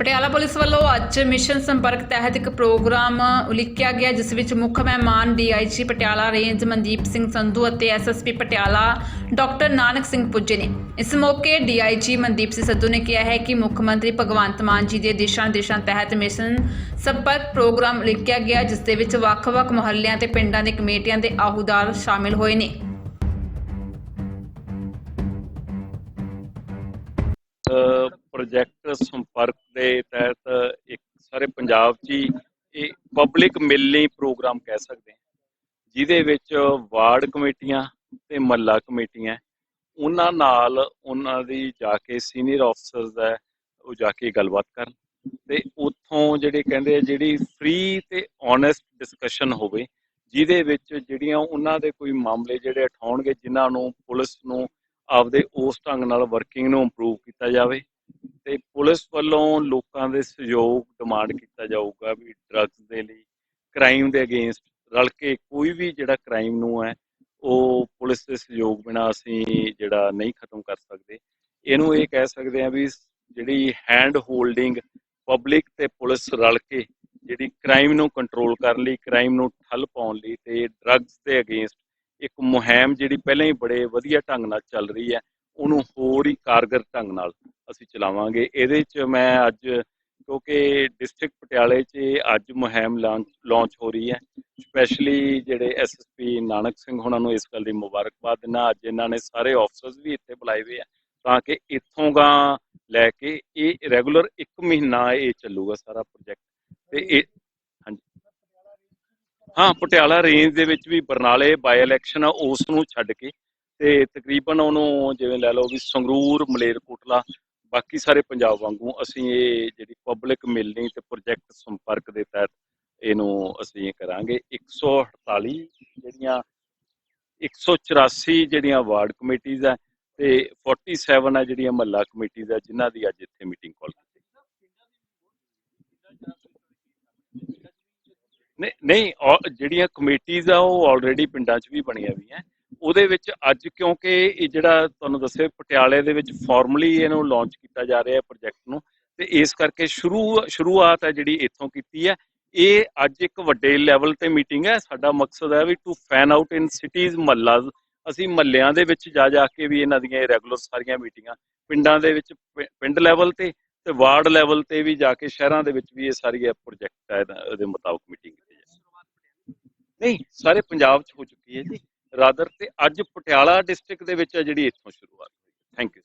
Patiala police ਵੱਲੋਂ ਅੱਜ mission ਸੰਪਰਕ ਤਹਿਤ ਇੱਕ ਪ੍ਰੋਗਰਾਮ ਉਲੀਕਿਆ ਗਿਆ, ਜਿਸ ਵਿੱਚ ਮੁੱਖ ਮਹਿਮਾਨ ਡੀਆਈਜੀ ਪਟਿਆਲਾ ਰੇਂਜ ਮਨਦੀਪ ਸਿੰਘ ਸੰਧੂ ਅਤੇ ਐਸਐਸਪੀ ਪਟਿਆਲਾ ਡਾਕਟਰ ਨਾਨਕ ਸਿੰਘ ਪੁੱਜੇ ਨੇ। ਇਸ ਮੌਕੇ ਡੀਆਈਜੀ ਮਨਦੀਪ ਸਿੰਘ ਸੰਧੂ ਨੇ ਕਿਹਾ ਹੈ ਕਿ ਮੁੱਖ ਮੰਤਰੀ ਭਗਵੰਤ ਮਾਨ ਜੀ ਦੇ ਦਿਸ਼ਾ ਨਿਰਦੇਸ਼ਾਂ ਤਹਿਤ ਮਿਸ਼ਨ ਸੰਪਰਕ ਪ੍ਰੋਗਰਾਮ ਉਲੀਕਿਆ ਗਿਆ, ਜਿਸ ਦੇ ਵਿੱਚ ਵੱਖ-ਵੱਖ ਮੁਹੱਲਿਆਂ ਤੇ ਪਿੰਡਾਂ ਦੇ ਕਮੇਟੀਆਂ ਦੇ ਆਹੂਦਾਰ ਸ਼ਾਮਿਲ ਹੋਏ ਨੇ। ਪ੍ਰੋਜੈਕਟ ਸੰਪਰਕ ਦੇ ਤਹਿਤ ਇੱਕ ਸਾਰੇ ਪੰਜਾਬ 'ਚ ਹੀ ਇਹ ਪਬਲਿਕ ਮਿਲਣੀ ਪ੍ਰੋਗਰਾਮ ਕਹਿ ਸਕਦੇ ਹਾਂ। ਜਿਹਦੇ ਵਿੱਚ ਵਾਰਡ ਕਮੇਟੀਆਂ ਤੇ ਮਹੱਲਾ ਕਮੇਟੀਆਂ, ਉਹਨਾਂ ਨਾਲ ਉਹਨਾਂ ਦੀ ਜਾ ਕੇ ਸੀਨੀਅਰ ਅਫਸਰਸ ਹੈ, ਉਹ ਜਾ ਕੇ ਗੱਲਬਾਤ ਕਰਨ ਤੇ ਉੱਥੋਂ ਜਿਹੜੇ ਕਹਿੰਦੇ ਆ ਜਿਹੜੀ ਫ੍ਰੀ ਤੇ ਓਨੈਸਟ ਡਿਸਕਸ਼ਨ ਹੋਵੇ, ਜਿਹਦੇ ਵਿੱਚ ਜਿਹੜੀਆਂ ਉਹਨਾਂ ਦੇ ਕੋਈ ਮਾਮਲੇ ਜਿਹੜੇ ਉਠਾਉਣਗੇ, ਜਿਨ੍ਹਾਂ ਨੂੰ ਪੁਲਿਸ ਨੂੰ ਆਪਦੇ ਉਸ ਢੰਗ ਨਾਲ ਵਰਕਿੰਗ ਨੂੰ ਇੰਪਰੂਵ ਕੀਤਾ ਜਾਵੇ ਤੇ ਪੁਲਿਸ ਵੱਲੋਂ ਲੋਕਾਂ ਦੇ ਸਹਿਯੋਗ ਡਿਮਾਂਡ ਕੀਤਾ ਜਾਊਗਾ ਵੀ ਡਰੱਗਸ ਦੇ ਲਈ ਕ੍ਰਾਈਮ ਦੇ ਅਗੇਂਸਟ ਰਲ ਕੇ ਕੋਈ ਵੀ ਜਿਹੜਾ ਕ੍ਰਾਈਮ ਨੂੰ ਹੈ, ਉਹ ਪੁਲਿਸ ਦੇ ਸਹਿਯੋਗ ਬਿਨਾ ਅਸੀਂ ਜਿਹੜਾ ਨਹੀਂ ਖਤਮ ਕਰ ਸਕਦੇ। ਇਹਨੂੰ ਇਹ ਕਹਿ ਸਕਦੇ ਆ ਵੀ ਜਿਹੜੀ ਹੈਂਡ ਹੋਲਡਿੰਗ ਪਬਲਿਕ ਤੇ ਪੁਲਿਸ ਰਲ ਕੇ ਜਿਹੜੀ ਕ੍ਰਾਈਮ ਨੂੰ ਕੰਟਰੋਲ ਕਰਨ ਲਈ ਕ੍ਰਾਈਮ ਨੂੰ ਠੱਲ ਪਾਉਣ ਲਈ ਤੇ ਡਰੱਗਸ ਦੇ ਅਗੇਂਸਟ ਇੱਕ ਮੁਹਿੰਮ ਜਿਹੜੀ ਪਹਿਲਾਂ ਹੀ ਬੜੇ ਵਧੀਆ ਢੰਗ ਨਾਲ ਚੱਲ ਰਹੀ ਹੈ, ਉਹਨੂੰ ਹੋਰ ਹੀ ਕਾਰਗਰ ਢੰਗ ਨਾਲ ਅਸੀਂ ਚਲਾਵਾਂਗੇ। ਇਹਦੇ 'ਚ ਮੈਂ ਅੱਜ, ਕਿਉਂਕਿ ਡਿਸਟ੍ਰਿਕਟ ਪਟਿਆਲੇ 'ਚ ਅੱਜ ਮੁਹਿੰਮ ਲਾਂਚ ਹੋ ਰਹੀ ਹੈ। ਸਪੈਸ਼ਲੀ ਜਿਹੜੇ ਐਸਐਸਪੀ ਨਾਨਕ ਸਿੰਘ ਉਹਨਾਂ ਨੂੰ ਇਸ ਗੱਲ ਦੀ ਮੁਬਾਰਕਬਾਦ ਦਿੰਦਾ। ਅੱਜ ਇਹਨਾਂ ਨੇ ਸਾਰੇ ਆਫਸਰਸ ਵੀ ਇੱਥੇ ਬੁਲਾਏ ਹੋਏ ਆ, ਤਾਂ ਕਿ ਇੱਥੋਂ ਗਾ ਲੈ ਕੇ ਇਹ ਰੈਗੂਲਰ 1 ਮਹੀਨਾ ਇਹ ਚੱਲੂਗਾ ਸਾਰਾ ਪ੍ਰੋਜੈਕਟ ਤੇ ਇਹ ਹਾਂ, ਪਟਿਆਲਾ ਰੇਂਜ ਦੇ ਵਿੱਚ ਵੀ ਬਰਨਾਲੇ ਬਾਈ ਇਲੈਕਸ਼ਨ ਆ, ਉਸ ਨੂੰ ਛੱਡ ਕੇ ਤੇ ਤਕਰੀਬਨ ਉਹਨੂੰ ਜਿਵੇਂ ਲੈ ਲਓ ਵੀ ਸੰਗਰੂਰ, ਮਲੇਰਕੋਟਲਾ, ਬਾਕੀ ਸਾਰੇ ਪੰਜਾਬ ਵਾਂਗੂ ਅਸੀਂ ਇਹ ਜਿਹੜੀ ਪਬਲਿਕ ਮਿਲਣੀ ਤੇ ਪ੍ਰੋਜੈਕਟ ਸੰਪਰਕ ਦੇ ਤਹਿਤ ਇਹਨੂੰ ਅਸੀਂ ਇਹ ਕਰਾਂਗੇ। 148 ਜਿਹੜੀਆਂ 184 ਜਿਹੜੀਆਂ ਵਾਰਡ ਕਮੇਟੀਆਂ ਆ ਤੇ 47 ਆ ਜਿਹੜੀਆਂ ਮਹੱਲਾ ਕਮੇਟੀਆਂ ਆ, ਜਿਨ੍ਹਾਂ ਦੀ ਅੱਜ ਇੱਥੇ ਮੀਟਿੰਗ ਕਾਲ ਨਹੀਂ ਨਹੀਂ ਔ- ਜਿਹੜੀਆਂ ਕਮੇਟੀਆਂ ਆ, ਉਹ ਆਲਰੇਡੀ ਪਿੰਡਾਂ 'ਚ ਵੀ ਬਣੀਆਂ ਹੋਈਆਂ। ਉਹਦੇ ਵਿੱਚ ਅੱਜ ਕਿਉਂਕਿ ਇਹ ਜਿਹੜਾ ਤੁਹਾਨੂੰ ਦੱਸਿਆ ਪਟਿਆਲੇ ਦੇ ਵਿੱਚ ਫਾਰਮਲੀ ਇਹਨੂੰ ਲਾਂਚ ਕੀਤਾ ਜਾ ਰਿਹਾ ਹੈ ਪ੍ਰੋਜੈਕਟ ਨੂੰ, ਤੇ ਇਸ ਕਰਕੇ ਸ਼ੁਰੂ, ਸ਼ੁਰੂਆਤ ਹੈ ਜਿਹੜੀ ਇੱਥੋਂ ਕੀਤੀ ਹੈ। ਇਹ ਅੱਜ ਇੱਕ ਵੱਡੇ ਲੈਵਲ ਤੇ ਮੀਟਿੰਗ ਹੈ। ਸਾਡਾ ਮਕਸਦ ਹੈ ਵੀ to fan out in cities ਮਹੱਲਾ ਅਸੀਂ ਮਹੱਲਿਆਂ ਦੇ ਵਿੱਚ ਜਾ ਜਾ ਕੇ ਵੀ ਇਹਨਾਂ ਦੀਆਂ ਰੈਗੂਲਰ ਸਾਰੀਆਂ ਮੀਟਿੰਗਾਂ ਪਿੰਡਾਂ ਦੇ ਵਿੱਚ ਪਿੰਡ ਲੈਵਲ ਤੇ ਤੇ ਵਾਰਡ ਲੈਵਲ ਤੇ ਵੀ ਜਾ ਕੇ ਸ਼ਹਿਰਾਂ ਦੇ ਵਿੱਚ ਵੀ ਇਹ ਸਾਰੀ ਪ੍ਰੋਜੈਕਟ ਹੈ ਇਹਦਾ- ਇਹਦੇ ਮੁਤਾਬਕ ਮੀਟਿੰਗ ਨਹੀਂ, ਸਾਰੇ ਪੰਜਾਬ 'ਚ ਹੋ ਚੁੱਕੀ ਹੈ ਜੀ। ਰਾਦਰ ਤੇ ਅੱਜ ਪਟਿਆਲਾ ਡਿਸਟ੍ਰਿਕਟ ਦੇ ਵਿੱਚ ਜਿਹੜੀ ਇੱਥੋਂ ਸ਼ੁਰੂਆਤ ਹੋਈ। Thank you